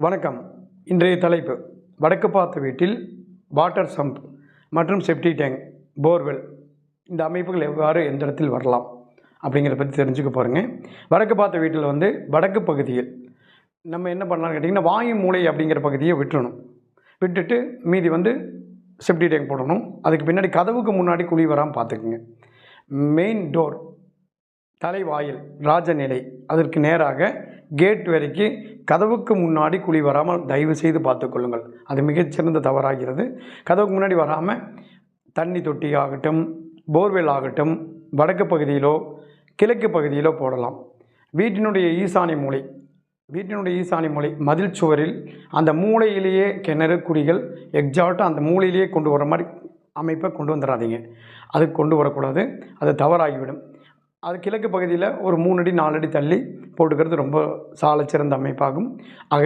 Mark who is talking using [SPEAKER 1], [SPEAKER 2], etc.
[SPEAKER 1] வணக்கம். இன்றைய தலைப்பு வடக்கு பார்த்த வீட்டில் வாட்டர் சம்ப் மற்றும் செப்டி டேங்க் போர்வெல் இந்த அமைப்புகள் எவ்வாறு எந்த இடத்தில் வரலாம் அப்படிங்கிறத பற்றி தெரிஞ்சுக்க பாருங்கள் வடக்கு பார்த்த வீட்டில் வந்து வடக்கு பகுதியில் நம்ம என்ன பண்ணலாம்னு கேட்டிங்கன்னா வாயு மூளை அப்படிங்கிற பகுதியை விட்டுணும் விட்டுட்டு மீதி வந்து செப்டி டேங்க் போடணும். அதுக்கு பின்னாடி கதவுக்கு முன்னாடி குழி வராமல் பார்த்துக்குங்க மெயின் டோர் தலைவாயில் ராஜநிலை அதற்கு நேராக கேட் வரைக்கும் கதவுக்கு முன்னாடி குழி வராமல் தயவு செய்து பார்த்துக்கொள்ளுங்கள் அது மிகச்சிறந்த தவறாகிறது. கதவுக்கு முன்னாடி வராமல் தண்ணி தொட்டி ஆகட்டும் போர்வெல் ஆகட்டும் வடக்கு பகுதியிலோ கிழக்கு பகுதியிலோ போடலாம். வீட்டினுடைய ஈசானி மூலை வீட்டினுடைய ஈசானி மூலை மதில் சுவரில் அந்த மூளையிலேயே கிணறு குழிகள் எக்ஸாக்டாக அந்த மூலையிலேயே கொண்டு வர மாதிரி அமைப்பை கொண்டு வந்துடாதீங்க அது கொண்டு வரக்கூடாது. அது தவறாகிவிடும். அது கிழக்கு பகுதியில் ஒரு மூணு அடி நாலு அடி தள்ளி போட்டுக்கிறது ரொம்ப சாலச்சிறந்த அமைப்பாகும். ஆக